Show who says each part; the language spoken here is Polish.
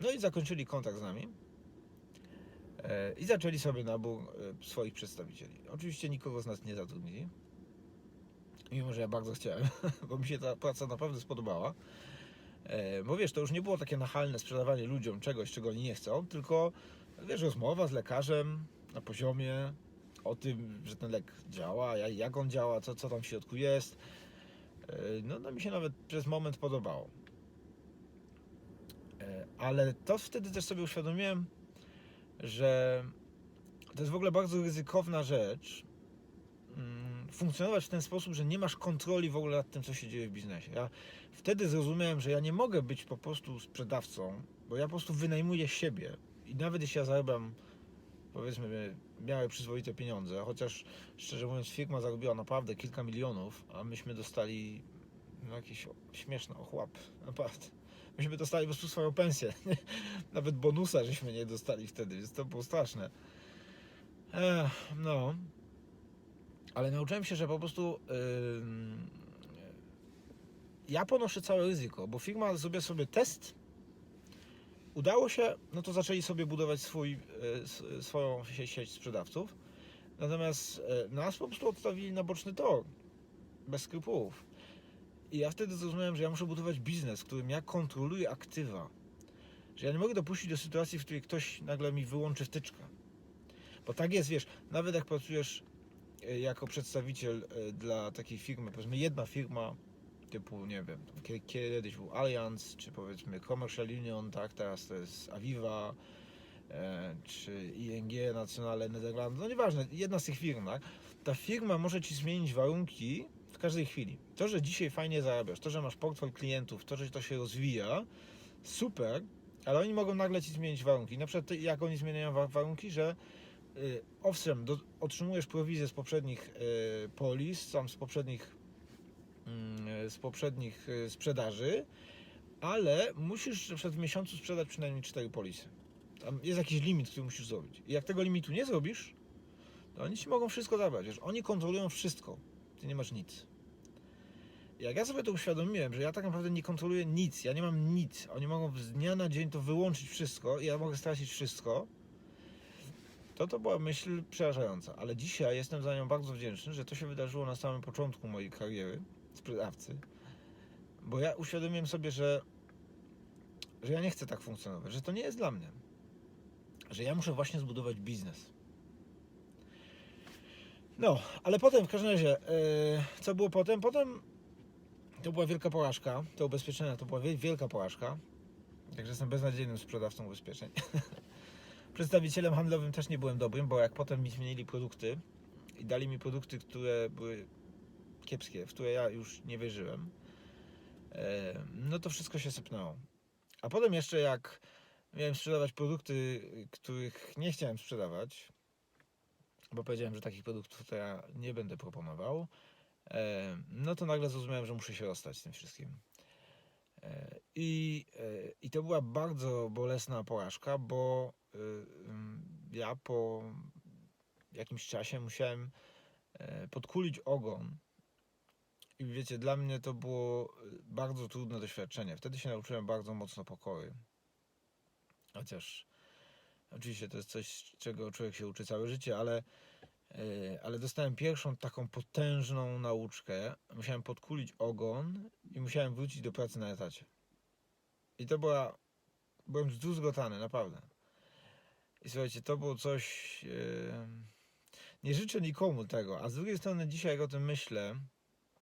Speaker 1: No i zakończyli kontakt z nami. E, I zaczęli sobie nabór e, swoich przedstawicieli. Oczywiście nikogo z nas nie zatrudnili. Mimo, że ja bardzo chciałem, bo mi się ta praca naprawdę spodobała. E, Bo wiesz, to już nie było takie nachalne sprzedawanie ludziom czegoś, czego oni nie chcą, tylko wiesz, rozmowa z lekarzem na poziomie o tym, że ten lek działa, ja- jak on działa, co, co tam w środku jest. No, no mi się nawet przez moment podobało. E, Ale to wtedy też sobie uświadomiłem, że to jest w ogóle bardzo ryzykowna rzecz mm, funkcjonować w ten sposób, że nie masz kontroli w ogóle nad tym, co się dzieje w biznesie. Ja wtedy zrozumiałem, że ja nie mogę być po prostu sprzedawcą, bo ja po prostu wynajmuję siebie. I nawet jeśli ja zarabiam, powiedzmy, miałe przyzwoite pieniądze, chociaż szczerze mówiąc, firma zarobiła naprawdę kilka milionów, a myśmy dostali no, jakiś śmieszny ochłap, naprawdę. Myśmy dostali po prostu swoją pensję. Nawet bonusa żeśmy nie dostali wtedy, więc to było straszne. Ech, no. Ale nauczyłem się, że po prostu ym, ja ponoszę całe ryzyko, bo firma zrobiła sobie test. Udało się, no to zaczęli sobie budować swój, s- swoją sie- sieć sprzedawców. Natomiast y, nas po prostu odstawili na boczny tor. Bez skrupułów. I ja wtedy zrozumiałem, że ja muszę budować biznes, w którym ja kontroluję aktywa. Że ja nie mogę dopuścić do sytuacji, w której ktoś nagle mi wyłączy wtyczkę. Bo tak jest, wiesz, nawet jak pracujesz e, jako przedstawiciel e, dla takiej firmy, powiedzmy jedna firma typu, nie wiem, kiedyś był Allianz, czy powiedzmy Commercial Union, tak, teraz to jest Aviva, e, czy ING Nationale Nederland, no nieważne, jedna z tych firm, tak, ta firma może Ci zmienić warunki w każdej chwili. To, że dzisiaj fajnie zarabiasz, to, że masz portfel klientów, to, że to się rozwija, super, ale oni mogą nagle Ci zmienić warunki. Na przykład jak oni zmieniają wa- warunki, że y, owszem, do, otrzymujesz prowizję z poprzednich y, polis, tam z poprzednich mm, z poprzednich y, sprzedaży, ale musisz w miesiącu sprzedać przynajmniej 4 polisy. Tam jest jakiś limit, który musisz zrobić. I jak tego limitu nie zrobisz, to oni ci mogą wszystko zabrać. Wiesz, oni kontrolują wszystko. Ty nie masz nic. Jak ja sobie to uświadomiłem, że ja tak naprawdę nie kontroluję nic, ja nie mam nic. Oni mogą z dnia na dzień to wyłączyć wszystko i ja mogę stracić wszystko. To to była myśl przerażająca, ale dzisiaj jestem za nią bardzo wdzięczny, że to się wydarzyło na samym początku mojej kariery sprzedawcy. Bo ja uświadomiłem sobie, że, że ja nie chcę tak funkcjonować, że to nie jest dla mnie. Że ja muszę właśnie zbudować biznes. No, ale potem w każdym razie, yy, co było potem? Potem to była wielka porażka. Te ubezpieczenia to była wie- wielka porażka. Także jestem beznadziejnym sprzedawcą ubezpieczeń. Przedstawicielem handlowym też nie byłem dobrym, bo jak potem mi zmienili produkty i dali mi produkty, które były kiepskie, w które ja już nie wierzyłem, e, no to wszystko się sypnęło. A potem jeszcze jak miałem sprzedawać produkty, których nie chciałem sprzedawać, bo powiedziałem, że takich produktów to ja nie będę proponował, e, no to nagle zrozumiałem, że muszę się rozstać z tym wszystkim. E, I, e, I to była bardzo bolesna porażka, bo ja po jakimś czasie musiałem podkulić ogon. I wiecie, dla mnie to było bardzo trudne doświadczenie. Wtedy się nauczyłem bardzo mocno pokory. Chociaż oczywiście to jest coś, czego człowiek się uczy całe życie, ale, e, ale dostałem pierwszą taką potężną nauczkę. Musiałem podkulić ogon i musiałem wrócić do pracy na etacie. I to była. Byłem zdruzgotany, naprawdę. I słuchajcie, to było coś. e, Nie życzę nikomu tego, a z drugiej strony, dzisiaj jak o tym myślę,